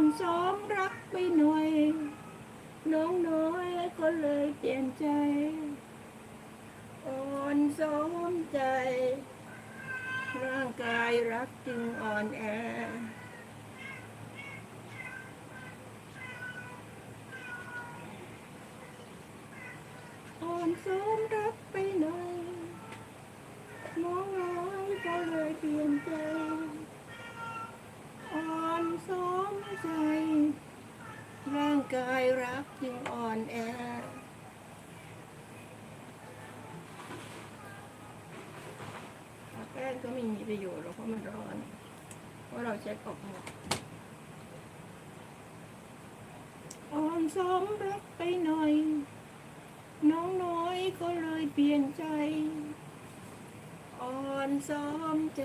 อนซ้อมรักไปหน่อย น้องน้อยก็เลยเปลี่ยนใจ อ่อนซ้อมใจ ร่างกายรักจึงอ่อนแออ่อนซ้อมรักไปหน่อยมองน้อยก็เลยเปลี่ยนใจ อ่อนซ้อมใจ ร่างกาย รักจึงอ่อนแอแป้งก็ไม่มีประโยชน์หรอกเพราะมันร้อน เพราะเราใช้ออกหมดอ่อนซ้อมรักไปหน่อย น้องน้อยก็เลยเปลี่ยนใจ อ่อนซ้อมใจ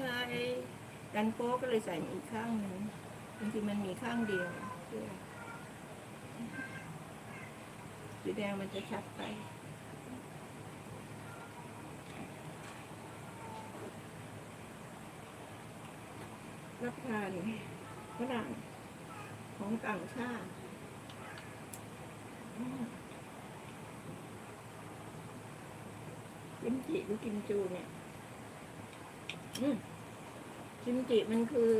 กันโป๊ก็เลยใส่อีกข้างหนึ่งจริงๆมันมีข้างเดียวเสื้อ สีแดงมันจะชัดไปรับทานฝรั่งของต่างชาติกิมจิหรือกิมจูเนี่ยอืมกิมจิมันคือ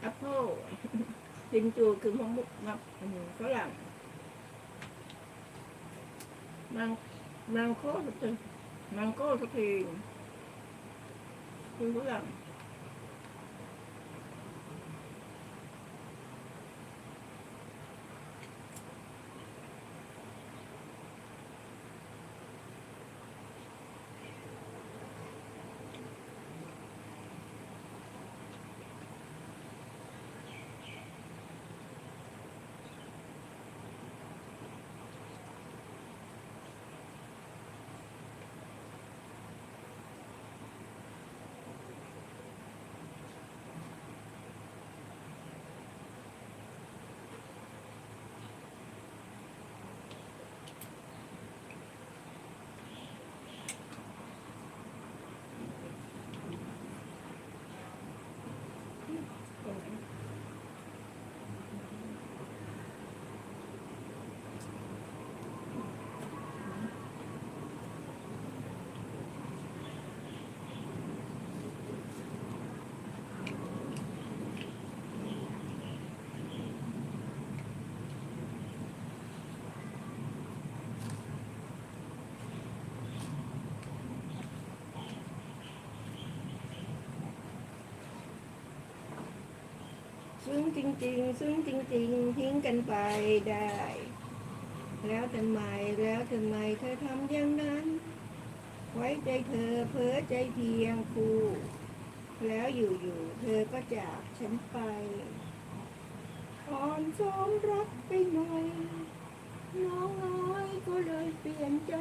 แอปเปิลกิมจูคือมะมุกมะฝรั่ง มังมังโก้สเตมังโก้สักทีคือฝรั่ง ซึ้งจริง ๆ ซึ้งจริง ๆ ทิ้งกันไปได้ แล้วทำไมแล้วทำไมเธอทำอย่างนั้น ไว้ใจเธอเพ้อใจเพียงคู่แล้วอยู่ๆเธอก็จากฉันไปอ่อนซ้อมรักไปหน่อย น้องน้อยก็เลยเปลี่ยนใจ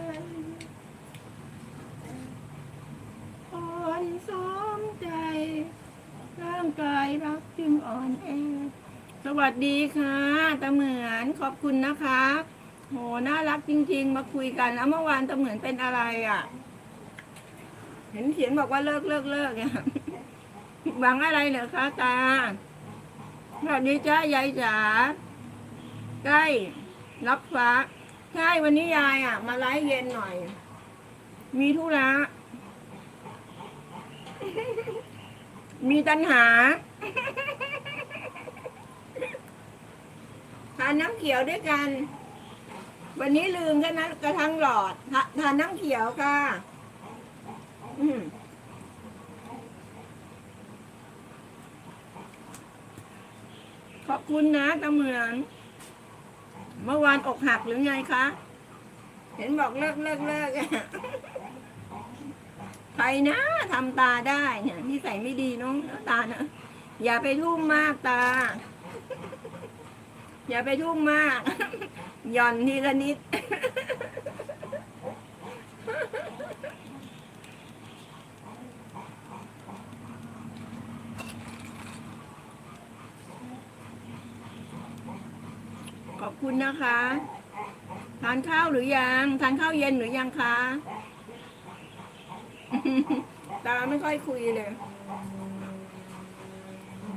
อ่อนซ้อมใจ ร่างกายรักจึงอ่อนแอ ส วัสดีค่ะตาเหมือนขอบคุณนะคะ โห น่ารักจริง ๆ มาคุยกันแล้วเมื่อวานตาเหมือนเป็นอะไรอะ เห็นเขียนบอกว่าเลิกเลิกเลิกเนี่ยหวังอะไรเหรอคะตาสวัสดีจ้ายายจ๋าใกล้รับฟ้าใช่วันนี้ยายอะ มาไลฟ์เย็นหน่อย มีธุระ มีตัญหาานน้ำเขียวด้วยกัน วันนี้ลืมกันนะกระทั่งหลอดทาทานน้ำเขียวค่ะ อืมขอบคุณนะตาเหมือน เมื่อวานอกหักหรือไงคะ เห็นบอกเลิกเลิกเลิกใครนะทำตาได้เนี่ยนิสัยไม่ดีน้องตานะอย่าไปทุ่มมากตา อย่าไปทุ่มมาก หย่อนทีละนิด ขอบคุณนะคะ ทานข้าวหรือยัง ทานข้าวเย็นหรือยังคะ ตาไม่ค่อยคุยเลย